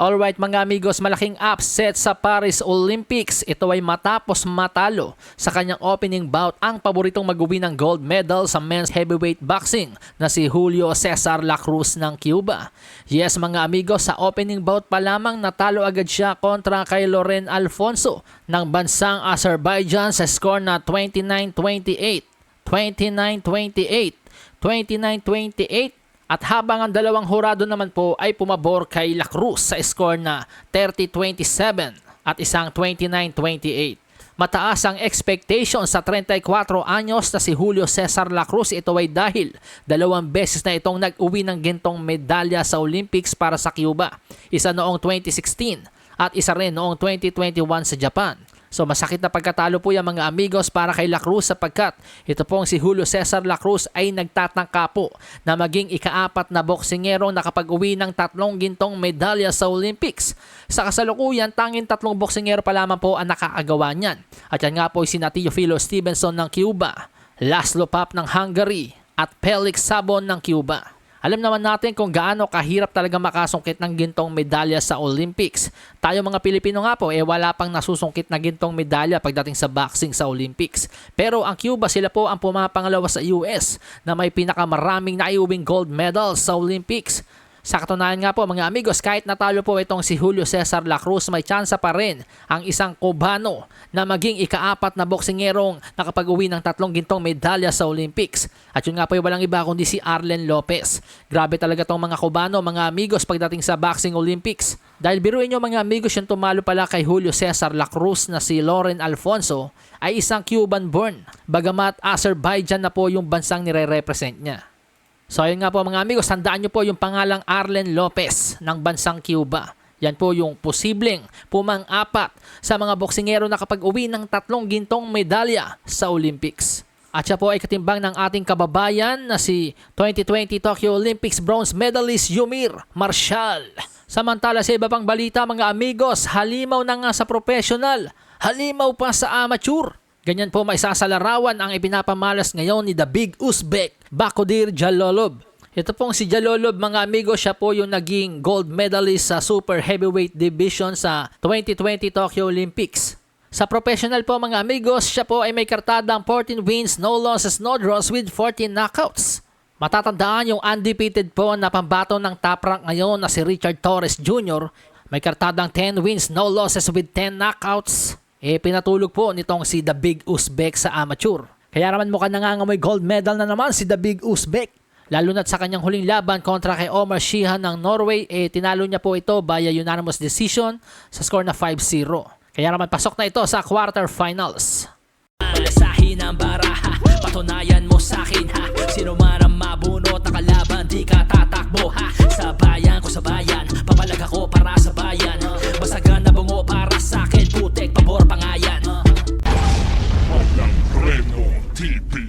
Alright mga amigos, malaking upset sa Paris Olympics. Ito ay matapos matalo sa kanyang opening bout ang paboritong mag-uwi ng gold medal sa men's heavyweight boxing na si Julio Cesar La Cruz ng Cuba. Yes mga amigos, sa opening bout pa lamang natalo agad siya kontra kay Loren Alfonso ng bansang Azerbaijan sa score na 29-28, 29-28, 29-28 at habang ang dalawang hurado naman po ay pumabor kay La Cruz sa score na 30-27 at isang 29-28. Mataas ang expectation sa 34 anyos na si Julio Cesar La Cruz. Ito ay dahil dalawang beses na itong nag-uwi ng gintong medalya sa Olympics para sa Cuba. Isa noong 2016 at isa rin noong 2021 sa Japan. So masakit na pagkatalo po yung mga amigos para kay La Cruz sapagkat ito pong si Julio Cesar La Cruz ay nagtatangka po na maging ikaapat na boksingero nakapag-uwi ng tatlong gintong medalya sa Olympics. Sa kasalukuyan, tanging tatlong boksingero pa lamang po ang nakakagawa niyan. At yan nga po si Teofilo Stevenson ng Cuba, Laszlo Pap ng Hungary at Felix Sabon ng Cuba. Alam naman natin kung gaano kahirap talaga makasungkit ng gintong medalya sa Olympics. Tayo mga Pilipino nga po, eh wala pang nasusungkit na gintong medalya pagdating sa boxing sa Olympics. Pero ang Cuba, sila po ang pumapangalawa sa US na may pinakamaraming naiuwing gold medals sa Olympics. Sa katunayan nga po mga amigos, kahit natalo po itong si Julio Cesar La Cruz, may tsansa pa rin ang isang Cubano na maging ikaapat na boksingerong nakapag-uwi ng tatlong gintong medalya sa Olympics. At yun nga po yung walang iba kundi si Arlen Lopez. Grabe talaga tong mga Cubano, mga amigos pagdating sa Boxing Olympics. Dahil biruin nyo mga amigos yung tumalo pala kay Julio Cesar La Cruz na si Lauren Alfonso ay isang Cuban born. Bagamat Azerbaijan na po yung bansang nire-represent niya. So ayun nga po mga amigos, tandaan nyo po yung pangalang Arlen Lopez ng bansang Cuba. Yan po yung posibleng pumang-apat sa mga boksingero na kapag uwi ng tatlong gintong medalya sa Olympics. At siya po ay katimbang ng ating kababayan na si 2020 Tokyo Olympics bronze medalist Yumir Marshall. Samantala sa iba pang balita mga amigos, halimaw na nga sa professional, halimaw pa sa amateur. Ganyan po may sasalarawan ang ipinapamalas ngayon ni The Big Uzbek, Bakodir Jalolov. Ito pong si Jalolov mga amigo, siya po yung naging gold medalist sa super heavyweight division sa 2020 Tokyo Olympics. Sa professional po mga amigos, siya po ay may kartadang 14 wins, no losses, no draws with 14 knockouts. Matatandaan yung undefeated po na pambato ng top rank ngayon na si Richard Torres Jr. May kartadang 10 wins, no losses with 10 knockouts. Eh pinatulog po nitong si The Big Uzbek sa amateur. Kaya naman mukhang nangangamoy gold medal na naman si The Big Uzbek. Lalo na't sa kanyang huling laban kontra kay Omar Sheehan ng Norway, eh tinalo niya po ito via unanimous decision sa score na 5-0. Kaya naman pasok na ito sa quarterfinals. Malasahin ang baraha, patunayan mo sa akin ha Sino man ang mabunot na kalaban, di ka pa nga yan Walang preno, TV